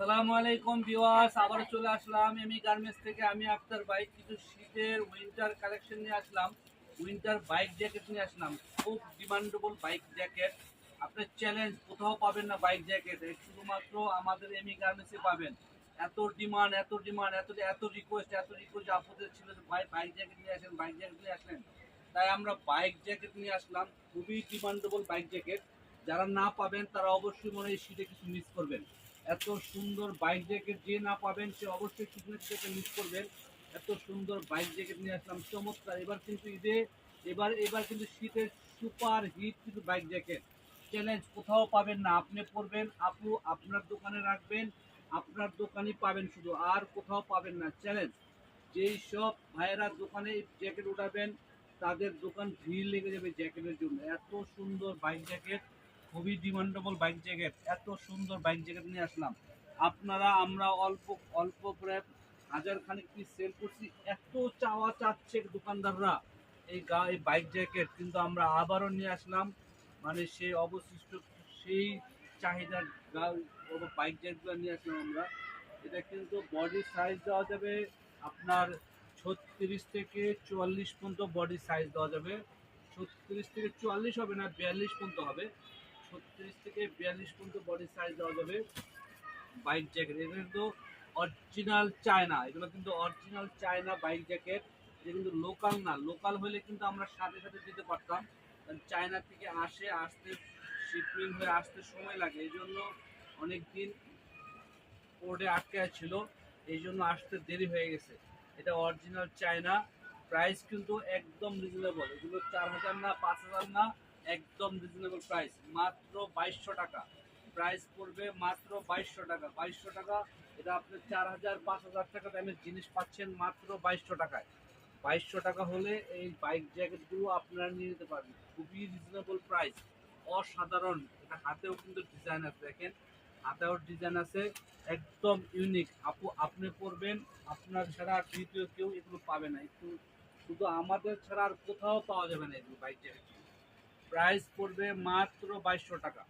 আসসালামু আলাইকুম ভিউয়ার্স আবার চলে আসলাম এমি গার্মেন্টস থেকে। আমি আক্তার বাইক কিছু শীতের উইন্টার কালেকশন নিয়ে আসলাম। উইন্টার বাইক জ্যাকেট নিয়ে আসলাম। খুব ডিমান্ডেবল বাইক জ্যাকেট আপনার চ্যালেঞ্জ কোথাও পাবেন না বাইক জ্যাকেট শুধুমাত্র আমাদের এমি গার্মেন্টসে পাবেন। এত ডিমান্ড এত ডিমান্ড এত এত রিকোয়েস্ট এত রিকোয়েস্ট আপনাদের ছিল ভাই বাইক জ্যাকেট নিয়ে আসেন বাইক জ্যাকেট নিয়ে আসলেন তাই আমরা বাইক জ্যাকেট নিয়ে আসলাম। খুবই ডিমান্ডেবল বাইক জ্যাকেট যারা না পাবেন, তারা অবশ্যই মনে হয় শীতে কিছু মিস করবেন। এত সুন্দর বাইক জ্যাকেট যে না পাবেন, সে অবশ্যই শীতের থেকে মিস করবেন। এত সুন্দর বাইক জ্যাকেট নিয়ে আসলাম, চমৎকার। এবার কিন্তু ঈদে এবার এবার কিন্তু শীতের সুপার হিট কিন্তু বাইক জ্যাকেট চ্যালেঞ্জ কোথাও পাবেন না, আপনি পরবেন, আপু আপনার দোকানে রাখবেন, আপনার দোকানই পাবেন শুধু, আর কোথাও পাবেন না। চ্যালেঞ্জ যেই সব ভাইয়েরা দোকানে জ্যাকেট উঠাবেন, তাদের দোকান ভিড় লেগে যাবে জ্যাকেটের জন্য। এত সুন্দর বাইক জ্যাকেট খুবই ডিমান্ডেবল বাইক জ্যাকেট এত সুন্দর বাইক জ্যাকেট নিয়ে আসলাম। আপনারা আমরা অল্প অল্প প্রায় হাজার খানিক পিস সেল করছি, এত চাওয়া চাচ্ছে দোকানদাররা। এই গা, এই বাইক জ্যাকেট কিন্তু আমরা আবারও নিয়ে আসলাম। মানে সেই অবশিষ্ট, সেই চাহিদার বাইক জ্যাকেটগুলো নিয়ে আসলাম আমরা। এটা কিন্তু বডি সাইজ দেওয়া যাবে আপনার ছত্রিশ থেকে চুয়াল্লিশ পর্যন্ত বডি সাইজ দেওয়া যাবে। ছত্রিশ থেকে চুয়াল্লিশ হবে না, বিয়াল্লিশ পর্যন্ত হবে। ছত্রিশ থেকে বিয়াল্লিশ পর্যন্ত বডি সাইজ দেওয়া যাবে। বাইক জ্যাকেট এটা কিন্তু অরিজিনাল চায়না এগুলো কিন্তু অরিজিনাল চায়না বাইক জ্যাকেট এটা কিন্তু লোকাল না। লোকাল হলে কিন্তু আমরা সাথে সাথে দিতে পারতাম। কারণ চায়না থেকে আসে, আসতে শিপিং হয়ে আসতে সময় লাগে। এই জন্য অনেক দিন পোর্টে আটকে ছিল। এই জন্য আসতে দেরি হয়ে গেছে। এটা অরিজিনাল চায়না প্রাইস কিন্তু একদম রিজনেবল এগুলো চার হাজার না, পাঁচ হাজার না। একদম রিজনেবল প্রাইস মাত্র বাইশশো টাকা। প্রাইস পড়বে মাত্র বাইশশো টাকা। বাইশশো টাকা, এটা আপনি চার হাজার, পাঁচ হাজার টাকা দামের জিনিস পাচ্ছেন মাত্র বাইশশো টাকায়। বাইশশো টাকা হলে এই বাইক জ্যাকেটগুলো আপনারা নিয়ে নিতে পারবেন। খুবই রিজনেবল প্রাইস অসাধারণ। এটা হাতেও কিন্তু ডিজাইন আছে, দেখেন। হাতেও ডিজাইন আছে, একদম ইউনিক আপু, আপনি পরবেন, আপনার ছাড়া দ্বিতীয় কেউ এগুলো পাবে না। একটু শুধু আমাদের ছাড়া আর কোথাও পাওয়া যাবে না এগুলো বাইক জ্যাকেট প্রাইস পড়বে মাত্র বাইশশো টাকা।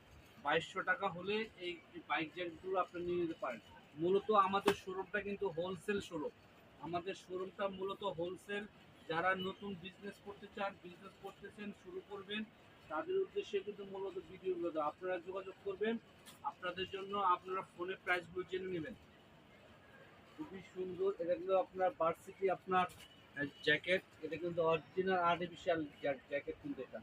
বাইশশো টাকা হলে এই বাইক জ্যাকেটগুলো আপনি নিয়ে নিতে পারেন। মূলত আমাদের শোরুমটা কিন্তু হোলসেল শোরুম। আমাদের শোরুমটা মূলত হোলসেল। যারা নতুন বিজনেস করতে চান বিজনেস করতেছেন, শুরু করবেন, তাদের উদ্দেশ্যে কিন্তু মূলত ভিডিওগুলো দেওয়া। আপনারা যোগাযোগ করবেন। আপনাদের জন্য আপনারা ফোনে প্রাইসগুলো জেনে নেবেন। খুবই সুন্দর। এটা কিন্তু আপনার বার্সিটি আপনার জ্যাকেট এটা কিন্তু অরিজিনাল আর্টিফিশিয়াল জ্যাকেট কিন্তু এটা।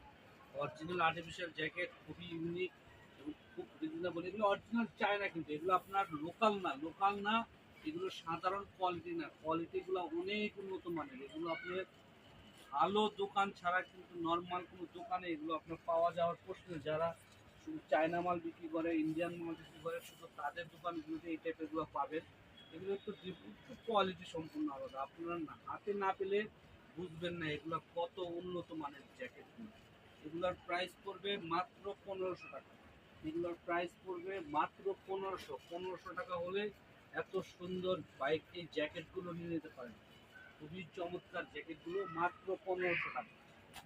অরিজিনাল আর্টিফিশিয়াল জ্যাকেট খুবই ইউনিক এবং খুব রিজনেবল এগুলো অরিজিনাল চায়না কিন্তু, এগুলো আপনার লোকাল না। লোকাল না, এগুলো সাধারণ কোয়ালিটি না। কোয়ালিটিগুলো অনেক উন্নত মানের। এগুলো আপনার ভালো দোকান ছাড়া কিন্তু নর্মাল কোনো দোকানে এগুলো আপনার পাওয়া যাওয়ার প্রশ্ন যারা শুধু চায়না মাল বিক্রি করে ইন্ডিয়ান মাল বিক্রি করে, শুধু তাদের দোকানগুলোতে এই টাইপেরগুলো পাবেন। এগুলো একটু একটু কোয়ালিটি সম্পূর্ণ আলাদা। আপনারা হাতে না পেলে বুঝবেন না এগুলো কত উন্নত মানের জ্যাকেটগুলো এগুলোর প্রাইস পড়বে মাত্র পনেরোশো টাকা। এগুলোর প্রাইস পড়বে মাত্র পনেরোশো। পনেরোশো টাকা হলে এত সুন্দর বাইক জ্যাকেটগুলো নিয়ে নিতে পারেন। খুবই চমৎকার জ্যাকেটগুলো মাত্র পনেরোশো টাকা।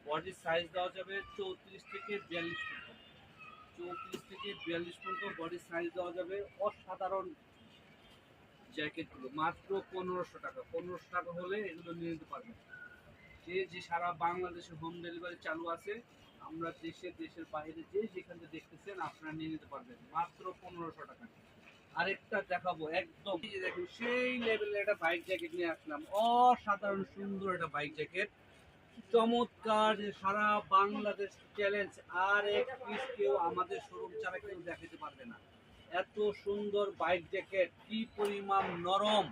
বডির সাইজ দেওয়া যাবে চৌত্রিশ থেকে বিয়াল্লিশ পর্যন্ত চৌত্রিশ থেকে বিয়াল্লিশ পর্যন্ত বডির সাইজ দেওয়া যাবে অসাধারণ জ্যাকেটগুলো মাত্র পনেরোশো টাকা। পনেরোশো টাকা হলে এগুলো নিয়ে নিতে পারবেন। যে যে সারা বাংলাদেশে হোম ডেলিভারি চালু আছে, আমরা দেশে, দেশের বাইরে যে যেখানে দেখতেছেন, আপনারা নিয়ে নিতে পারবেন। মাত্র পনেরোশো টাকা। আরেকটা দেখাবো একদম। দেখুন, সেই লেভেলের একটা বাইক জ্যাকেট নিয়ে আসলাম। অসাধারণ সুন্দর একটা বাইক জ্যাকেট চমৎকার সারা বাংলাদেশ চ্যালেঞ্জ আর এক পিস কেউ আমাদের শোরুম ছাড়া কেউ দেখাতে পারবে না। এত সুন্দর বাইক জ্যাকেট কি পরিমাণ নরম,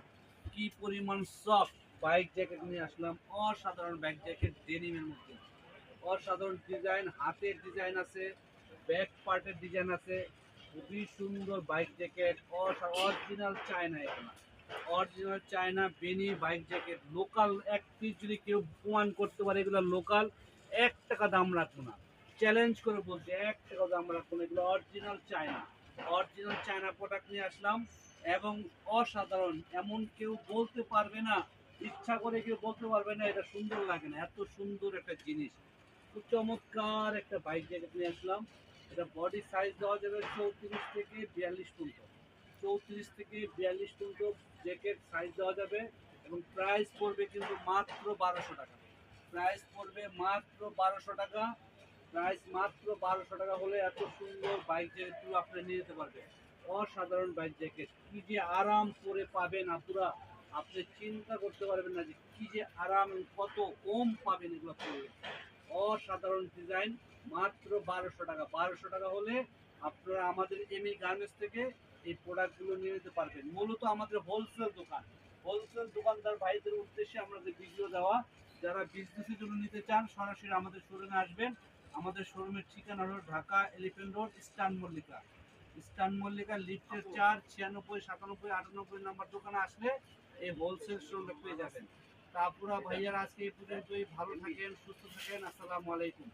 কি পরিমাণ সফট বাইক জ্যাকেট নিয়ে আসলাম। অসাধারণ বাইক জ্যাকেট, ডেনিমের মধ্যে। অসাধারণ ডিজাইন, হাতের ডিজাইন আছে, ব্যাক পার্টের ডিজাইন আছে। খুবই সুন্দর বাইক জ্যাকেট অরিজিনাল চায়না এগুলো অরিজিনাল চায়না বেনি বাইক জ্যাকেট লোকাল এক পিস যদি কেউ প্রমাণ করতে পারে এগুলো লোকাল এক টাকা দাম রাখব না। চ্যালেঞ্জ করে বলছে, এক টাকা দাম রাখব না, এগুলো original China original China product নিয়ে আসলাম এবং অসাধারণ, এমন কেউ বলতে পারবে না। ইচ্ছা করে কেউ বলতে পারবে না, এটা সুন্দর লাগে না, এত সুন্দর একটা জিনিস। খুব চমৎকার একটা বাইক জ্যাকেট নিয়ে আসলাম। এটা বডি সাইজ দেওয়া যাবে চৌত্রিশ থেকে বিয়াল্লিশ পর্যন্ত। চৌত্রিশ থেকে বিয়াল্লিশ পর্যন্ত জ্যাকেট সাইজ দেওয়া যাবে এবং প্রাইস পড়বে কিন্তু মাত্র বারোশো টাকা। প্রাইস পড়বে মাত্র বারোশো টাকা। প্রাইস মাত্র বারোশো টাকা হলে এত সুন্দর বাইক জ্যাকেট আপনি নিয়ে যেতে পারবেন। অসাধারণ বাইক জ্যাকেট কি যে আরাম করে পাবেন আপুরা আপনি চিন্তা করতে পারবেন না যে কি যে আরাম কত কম পাবেন এগুলো পরে অসাধারণ ডিজাইন মাত্র বারোশো টাকা। বারোশো টাকা হলে আপনারা আমাদের এমই গার্মেন্টস থেকে এই প্রোডাক্টগুলো নিয়ে নিতে পারবেন। মূলত আমাদের হোলসেল দোকান। হোলসেল দোকানদার ভাইদের উদ্দেশ্যে আমাদের ভিডিও দেওয়া যারা বিজনেসের জন্য নিতে চান সরাসরি আমাদের শোরুমে আসবেন। আমাদের শোরুমের ঠিকানা হলো Dhaka elephant road eastern Mallika eastern Mallika লিফটের চার ছিয়ানব্বই সাতানব্বই আটানব্বই নাম্বার দোকানে আসলে এই হোলসেল স্টোরটা পেয়ে যাবেন। তা আপনারা ভাইয়ার, আজকে এই পর্যন্তই। ভালো থাকেন, সুস্থ থাকেন। আসসালামু আলাইকুম।